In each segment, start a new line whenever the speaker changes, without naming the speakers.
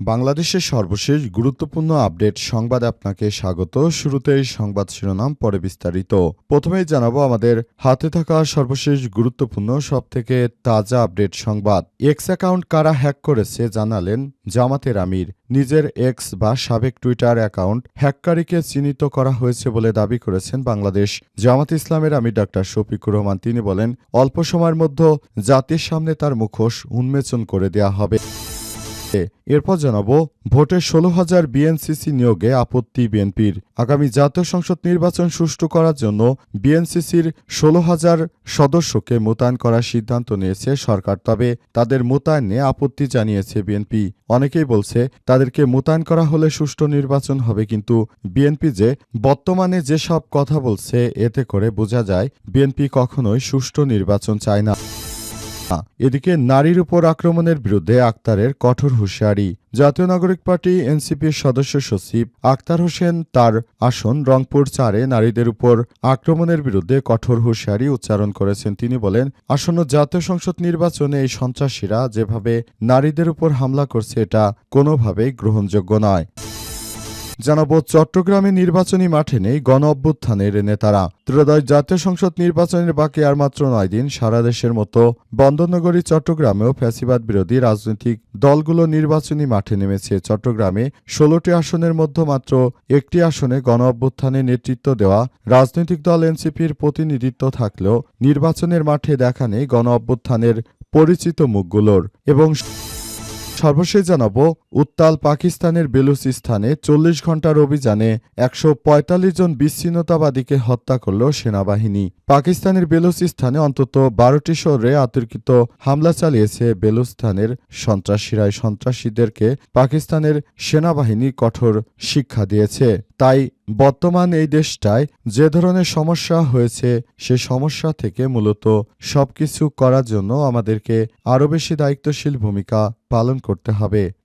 বাংলাদেশের সর্বশেষ গুরুত্বপূর্ণ আপডেট সংবাদ আপনাকে স্বাগত। শুরুতেই সংবাদ শিরোনাম, পরে বিস্তারিত। প্রথমেই জানাব আমাদের হাতে থাকা সর্বশেষ গুরুত্বপূর্ণ, সবথেকে তাজা আপডেট সংবাদ। এক্স অ্যাকাউন্ট কারা হ্যাক করেছে জানালেন জামাতের আমির। নিজের এক্স বা সাবেক টুইটার অ্যাকাউন্ট হ্যাককারীকে চিহ্নিত করা হয়েছে বলে দাবি করেছেন বাংলাদেশ জামাত ইসলামের আমির ডাক্তার শফিকুর রহমান। তিনি বলেন, অল্প সময়ের মধ্যে জাতির সামনে তার মুখোশ উন্মোচন করে দেয়া হবে। এরপর জানাব, ভোটে ষোলো হাজার বিএনসিসি নিয়োগে আপত্তি বিএনপির। আগামী জাতীয় সংসদ নির্বাচন সুষ্ঠু করার জন্য বিএনসিসির ষোলো হাজার সদস্যকে মোতায়েন করার সিদ্ধান্ত নিয়েছে সরকার, তবে তাদের মোতায়েনে আপত্তি জানিয়েছে বিএনপি। অনেকেই বলছে, তাদেরকে মোতায়েন করা হলে সুষ্ঠু নির্বাচন হবে, কিন্তু বিএনপি যে বর্তমানে যেসব কথা বলছে, এতে করে বোঝা যায়, বিএনপি কখনোই সুষ্ঠু নির্বাচন চায় না। এদিকে নারীর উপর আক্রমণের বিরুদ্ধে আক্তারের কঠোর হুঁশিয়ারি। জাতীয় নাগরিক পার্টি এনসিপির সদস্য সচিব আক্তার হোসেন তার আসন রংপুর চারে নারীদের উপর আক্রমণের বিরুদ্ধে কঠোর হুঁশিয়ারি উচ্চারণ করেছেন তিনি বলেন, আসন্ন জাতীয় সংসদ নির্বাচনে এই সন্ত্রাসীরা যেভাবে নারীদের উপর হামলা করছে, এটা কোনোভাবেই গ্রহণযোগ্য নয়। জানাব, চট্টগ্রামে নির্বাচনী মাঠে নেই গণ অভ্যুত্থানের নেতারা। ত্রয়োদশ জাতীয় সংসদ নির্বাচনের বাকি আর মাত্র নয় দিন সারা দেশের মতো। বন্দরনগরী, চট্টগ্রামেও ফ্যাসিবাদ বিরোধী রাজনৈতিক দলগুলো নির্বাচনী মাঠে নেমেছে। চট্টগ্রামে ষোলোটি আসনের মধ্যে মাত্র একটি আসনে গণ অভ্যুত্থানে নেতৃত্ব দেওয়া রাজনৈতিক দল এনসিপির প্রতিনিধিত্ব থাকলেও নির্বাচনের মাঠে দেখা নেই গণ অভ্যুত্থানের পরিচিত মুখগুলোর। এবং সর্বশেষ জানাব, উত্তাল পাকিস্তানের বেলুচিস্তানে চল্লিশ ঘণ্টার অভিযানে একশো পঁয়তাল্লিশ জন বিচ্ছিন্নতাবাদীকে হত্যা করল সেনাবাহিনী। পাকিস্তানের বেলুচিস্তানে অন্তত বারোটি শহরে আতর্কিত হামলা চালিয়েছে বেলুস্তানের সন্ত্রাসীরা। এই সন্ত্রাসীদেরকে পাকিস্তানের সেনাবাহিনী কঠোর শিক্ষা দিয়েছে। তাই বর্তমান এই দেশটায় যে ধরনের সমস্যা হয়েছে, সে সমস্যা থেকে মূলত সবকিছু করার জন্য আমাদেরকে আরও বেশি দায়িত্বশীল ভূমিকা পালন করতে হবে।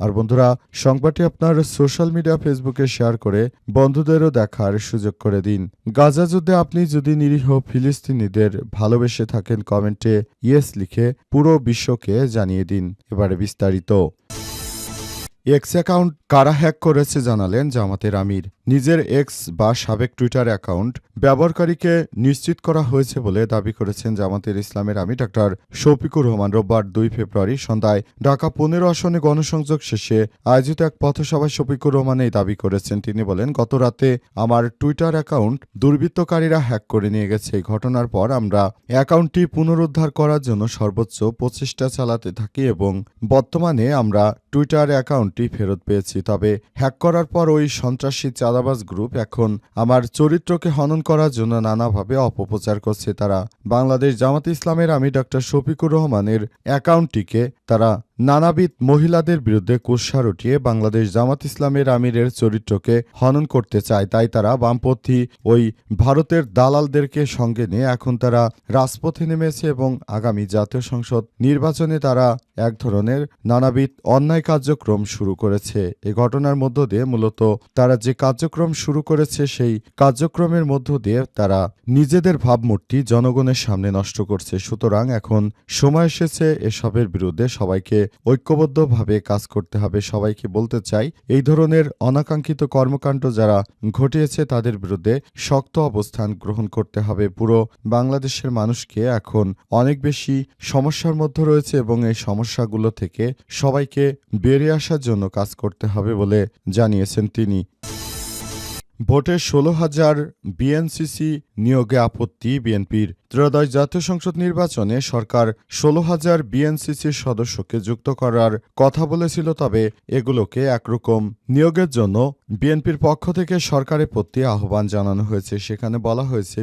আর বন্ধুরা, সংবাদটি আপনার সোশ্যাল মিডিয়া ফেসবুকে শেয়ার করে বন্ধুদেরও দেখার সুযোগ করে দিন। গাজা যুদ্ধে আপনি যদি নিরীহ ফিলিস্তিনিদের ভালোবেসে থাকেন, কমেন্টে ইয়েস লিখে পুরো বিশ্বকে জানিয়ে দিন। এবারে বিস্তারিত। এক্স অ্যাকাউন্ট কারা হ্যাক করেছে জানালেন জামাতের আমির। নিজের এক্স বা সাবেক টুইটার অ্যাকাউন্ট ব্যবহারকারীকে নিশ্চিত করা হয়েছে বলে দাবি করেছেন জামাতের ইসলামের আমি ডাক্তার শফিকুর রহমান। রোববার দুই ফেব্রুয়ারি সন্ধ্যায় ঢাকা পনেরো আসনে গণসংযোগ শেষে আয়োজিত এক পথসভায় শফিকুর রহমান এই দাবি করেছেন। তিনি বলেন, গত রাতে আমার টুইটার অ্যাকাউন্ট দুর্বৃত্তকারীরা হ্যাক করে নিয়ে গেছে। এই ঘটনার পর আমরা অ্যাকাউন্টটি পুনরুদ্ধার করার জন্য সর্বোচ্চ প্রচেষ্টা চালাতে থাকি এবং বর্তমানে আমরা টুইটার অ্যাকাউন্টটি ফেরত পেয়েছি। তবে হ্যাক করার পর ওই সন্ত্রাসী চাঁদাবাজ গ্রুপ এখন আমার চরিত্রকে হনন করার জন্য নানাভাবে অপপ্রচার করছে তারা। বাংলাদেশ জামাত ইসলামের আমি ডক্টর শফিকুর রহমানের অ্যাকাউন্টটিকে তারা নানাবিধ মহিলাদের বিরুদ্ধে কুৎসার উঠিয়ে বাংলাদেশ জামাত ইসলামের আমিরের চরিত্রকে হনন করতে চায়, তাই তারা বামপন্থী ওই ভারতের দালালদেরকে সঙ্গে নিয়ে এখন তারা রাজপথে নেমেছে এবং আগামী জাতীয় সংসদ নির্বাচনে তারা এক ধরনের নানাবিধ অন্যায় কার্যক্রম শুরু করেছে। এ ঘটনার মধ্য দিয়ে মূলত তারা যে কার্যক্রম শুরু করেছে, সেই কার্যক্রমের মধ্য দিয়ে তারা নিজেদের ভাবমূর্তি জনগণের সামনে নষ্ট করছে। সুতরাং এখন সময় এসেছে এসবের বিরুদ্ধে সবাইকে ঐক্যবদ্ধভাবে কাজ করতে হবে, সবাইকে বলতে চাই, এই ধরনের অনাকাঙ্ক্ষিত কর্মকাণ্ড যারা ঘটিয়েছে তাদের বিরুদ্ধে শক্ত অবস্থান গ্রহণ করতে হবে। পুরো বাংলাদেশের মানুষকে এখন অনেক বেশি সমস্যার মধ্যে রয়েছে এবং এই সমস্যাগুলো থেকে সবাইকে বেরিয়ে আসার জন্য কাজ করতে হবে বলে জানিয়েছেন তিনি। ভোটে ষোলো হাজার বিএনসিসি নিয়োগে আপত্তি বিএনপির ত্রয়োদশ জাতীয় সংসদ নির্বাচনে সরকার ষোলো হাজার বিএনসিসির সদস্যকে যুক্ত করার কথা বলেছিল, তবে এগুলোকে একরকম নিয়োগের জন্য বিএনপির পক্ষ থেকে সরকারের প্রতি আহ্বান জানানো হয়েছে। সেখানে বলা হয়েছে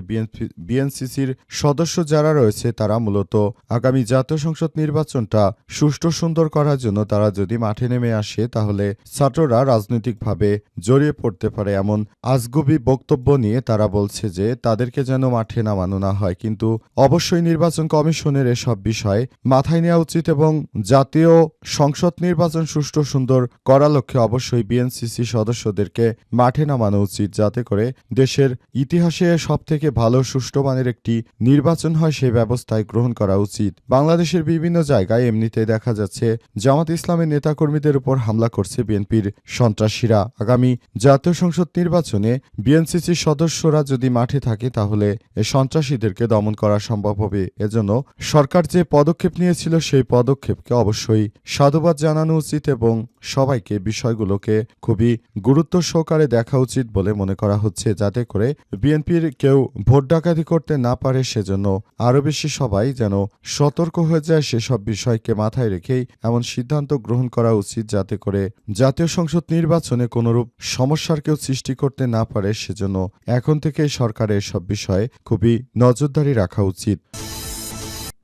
বিএনসিসির সদস্য যারা রয়েছে, তারা মূলত আগামী জাতীয় সংসদ নির্বাচনটা সুষ্ঠু সুন্দর করার জন্য তারা যদি মাঠে নেমে আসে, তাহলে ছাত্ররা রাজনৈতিকভাবে জড়িয়ে পড়তে পারে। এমন আজগুবি বক্তব্য নিয়ে তারা বলছে যে, তাদেরকে যেন মাঠে নামানো না হয়। কিন্তু অবশ্যই নির্বাচন কমিশনের এসব বিষয় মাথায় নেওয়া উচিত এবং জাতীয় সংসদ নির্বাচন সুষ্ঠু সুন্দর করার লক্ষ্যে অবশ্যই বিএনসিসি সদস্যদেরকে মাঠে নামানো উচিত যাতে করে দেশের ইতিহাসে সবথেকে ভালো সুষ্ঠু মানের একটি নির্বাচন হয় সেই ব্যবস্থায় গ্রহণ করা উচিত। বাংলাদেশের বিভিন্ন জায়গায় এমনিতে দেখা যাচ্ছে জামাত ইসলামের নেতাকর্মীদের উপর হামলা করছে বিএনপির সন্ত্রাসীরা। আগামী জাতীয় সংসদ নির্বাচনে বিএনসিসির সদস্যরা যদি মাঠে থাকে তাহলে সন্ত্রাসীদেরকে দমন করা সম্ভব হবে। এজন্য সরকার যে পদক্ষেপ নিয়েছিল সেই পদক্ষেপকে অবশ্যই সাধুবাদ জানানো উচিত এবং সবাইকে বিষয়গুলোকে খুবই গুরুত্ব সহকারে দেখা উচিত বলে মনে করা হচ্ছে। যাতে করে বিএনপির কেউ ভোট ডাকাতি করতে না পারে, সেজন্য আরও বেশি সবাই যেন সতর্ক হয়ে যায় সেসব বিষয়কে মাথায় রেখেই এমন সিদ্ধান্ত গ্রহণ করা উচিত। যাতে করে জাতীয় সংসদ নির্বাচনে কোনোরূপ সমস্যার কেউ সৃষ্টি করতে না পারে, সেজন্য এখন থেকেই সরকারের এসব বিষয়ে খুবই নজরদারি রাখা উচিত।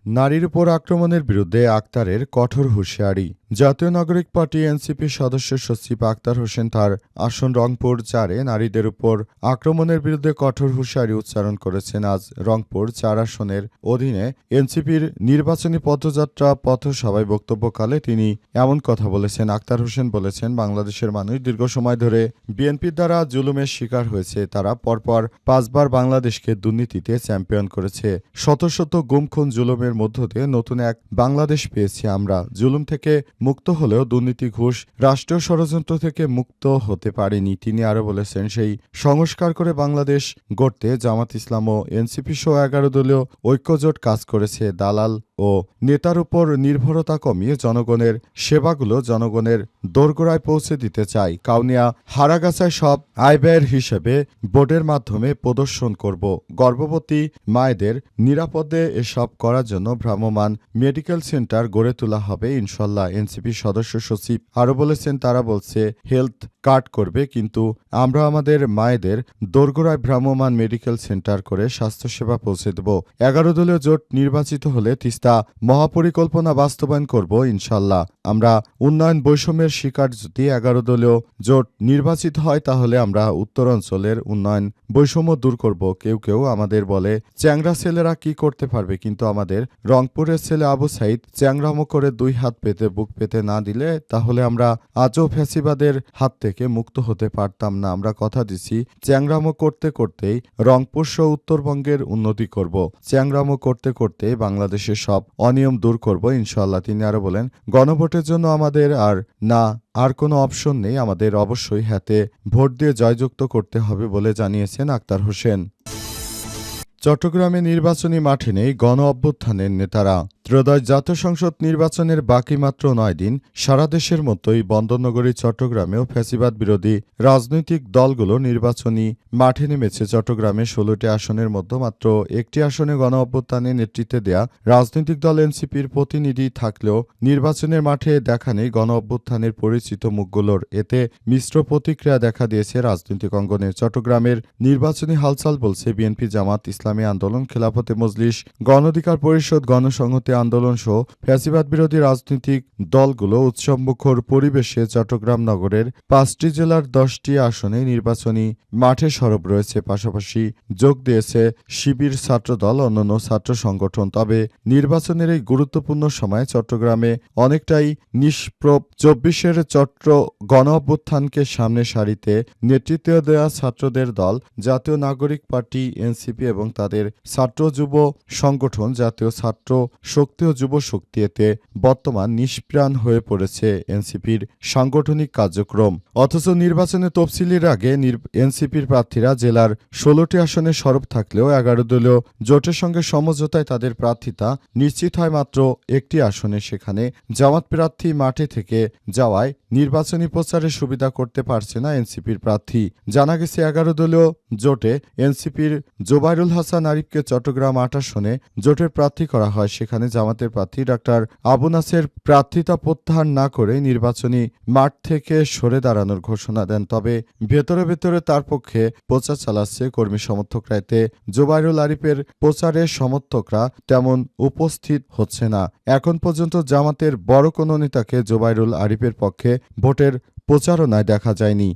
নারীর উপর আক্রমণের বিরুদ্ধে আক্তারের কঠোর হুঁশিয়ারি। জাতীয় নাগরিক পার্টি এনসিপি সদস্য সচিব আক্তার হোসেন তার আসন রংপুর চারে নারীদের উপর আক্রমণের বিরুদ্ধে কঠোর হুঁশিয়ারি উচ্চারণ করেছেন আজ রংপুর চার আসনের অধীনে। এনসিপির নির্বাচনী পথযাত্রা পথসভায় বক্তব্যকালে তিনি এমন কথা বলেছেন। আক্তার হোসেন বলেছেন, বাংলাদেশের মানুষ দীর্ঘ সময় ধরে বিএনপির দ্বারা জুলুমের শিকার হয়েছে। তারা পরপর পাঁচবার বাংলাদেশকে দুর্নীতিতে চ্যাম্পিয়ন করেছে। শত শত গুমখুন জুলুমের মধ্য দিয়ে নতুন এক বাংলাদেশ পেয়েছি আমরা। জুলুম থেকে মুক্ত হলেও দুর্নীতি ঘুষ রাষ্ট্রীয় ষড়যন্ত্র থেকে মুক্ত হতে পারেনি। তিনি আরও বলেছেন, সেই সংস্কার করে বাংলাদেশ গড়তে জামাত ইসলাম ও এনসিপি সহ এগারো দলীয় ঐক্যজোট কাজ করেছে। দালাল ও নেতার উপর নির্ভরতা কমিয়ে জনগণের সেবাগুলো জনগণের দোরগোড়ায় পৌঁছে দিতে চাই কাউনিয়া হারাগাছায় সব আয় ব্যয়ের হিসেবে বোর্ডের মাধ্যমে প্রদর্শন করব। গর্ভবতী মায়েদের নিরাপদে এসব করার জন্য ভ্রাম্যমাণ মেডিকেল সেন্টার গড়ে তোলা হবে, ইনশাল্লাহ, এনসিপি সদস্য সচিব আরও বলেছেন, তারা বলছে, হেলথ কার্ড করবে, কিন্তু আমরা আমাদের মায়েদের দোরগোড়ায় ভ্রাম্যমান মেডিকেল সেন্টার করে স্বাস্থ্যসেবা পৌঁছে দেব। এগারো দলীয় জোট নির্বাচিত হলে তিস্তা মহাপরিকল্পনা বাস্তবায়ন করব ইনশাল্লাহ আমরা উন্নয়ন বৈষম্যের শিকার যদি এগারো দলীয় জোট নির্বাচিত হয়, তাহলে আমরা উত্তরাঞ্চলের উন্নয়ন বৈষম্য দূর করব। কেউ কেউ আমাদের বলে, চ্যাংরা ছেলেরা কি করতে পারবে? কিন্তু আমাদের রংপুরের ছেলে আবু সাইদ চ্যাংরামো করে দুই হাত পেতে, বুক পেতে না দিলে, তাহলে আমরা আজও ফ্যাসিবাদের হাত থেকে মুক্ত হতে পারতাম না। আমরা কথা দিছি, চ্যাংরামো করতে করতেই রংপুর সহ উত্তরবঙ্গের উন্নতি করব। চ্যাংরামো করতে করতে বাংলাদেশের সব অনিয়ম দূর করব ইনশাল্লাহ তিনি আরও বলেন, গণভোটের জন্য আমাদের আর না, আর কোনো অপশন নেই। আমাদের অবশ্যই হাতে ভোট দিয়ে জয়যুক্ত করতে হবে বলে জানিয়েছেন আক্তার হোসেন। চট্টগ্রামে নির্বাচনী মাঠে নেই গণ অভ্যুত্থানের নেতারা। ত্রয়োদশ জাতীয় সংসদ নির্বাচনের বাকি মাত্র নয় দিন সারা দেশের মতোই বন্দরনগরী, চট্টগ্রামেও ফ্যাসিবাদ বিরোধী রাজনৈতিক দলগুলো নির্বাচনী মাঠে নেমেছে। চট্টগ্রামে ষোলোটি আসনের মধ্যে মাত্র একটি আসনে গণ অভ্যুত্থানে নেতৃত্বে দেয়া রাজনৈতিক দল এনসিপির প্রতিনিধি থাকলেও নির্বাচনের মাঠে দেখা নেই গণ অভ্যুত্থানের পরিচিত মুখগুলোর। এতে মিশ্র প্রতিক্রিয়া দেখা দিয়েছে রাজনৈতিক অঙ্গনে। চট্টগ্রামের নির্বাচনী হালচাল বলছে বিএনপি জামাত ইসলামী। আন্দোলন, খেলাফতে মজলিস গণ অধিকার পরিষদ, গণসংহতি আন্দোলন সহ ফ্যাসিবাদ বিরোধী রাজনৈতিক দলগুলো উৎসবমুখর পরিবেশে চট্টগ্রাম নগরের পাঁচটি জেলার দশটি আসনে নির্বাচনী মাঠে সরব রয়েছে। পাশাপাশি যোগ দিয়েছে শিবির ছাত্রদল, অন্যান্য ছাত্র সংগঠন। তবে নির্বাচনের এই গুরুত্বপূর্ণ সময়ে চট্টগ্রামে অনেকটাই নিষ্প্রভ। চব্বিশের চট্ট গণ অভ্যুত্থানকে সামনে সারিতে নেতৃত্ব দেওয়া ছাত্রদের দল, জাতীয় নাগরিক পার্টি, এনসিপি এবং তাদের ছাত্র যুব সংগঠন জাতীয় ছাত্র শক্তি ও যুব শক্তি এতে বর্তমান নিষ্প্রাণ হয়ে পড়েছে এনসিপির সাংগঠনিক কার্যক্রম। অথচ নির্বাচনে তফসিলির আগে এনসিপির প্রার্থীরা জেলার ষোলোটি আসনে সরব থাকলেও এগারো দলীয় জোটের সঙ্গে সমঝোতায় তাদের প্রার্থিতা নিশ্চিত হয় মাত্র একটি আসনে। সেখানে জামাত প্রার্থী মাঠে থেকে যাওয়ায় নির্বাচনী প্রচারে সুবিধা করতে পারছে না এনসিপির প্রার্থী। জানা গেছে, এগারো দলীয় জোটে এনসিপির জোবাইরুল হাসান হাসান আরিফকে চট্টগ্রাম আট জোটের প্রার্থী করা হয়। সেখানে জামাতের প্রার্থী ডাক্তার আবু নাসের প্রার্থিতা প্রত্যাহার না করে নির্বাচনী মাঠ থেকে সরে দাঁড়ানোর ঘোষণা দেন। তবে ভেতরে ভেতরে তার পক্ষে প্রচার চালাচ্ছে কর্মী সমর্থকরা। এতে জোবাইরুল আরিফের প্রচারে সমর্থকরা তেমন উপস্থিত হচ্ছে না। এখন পর্যন্ত জামাতের বড় কোনো নেতাকে জোবাইরুল আরিফের পক্ষে ভোটের প্রচারণায় দেখা যায়নি।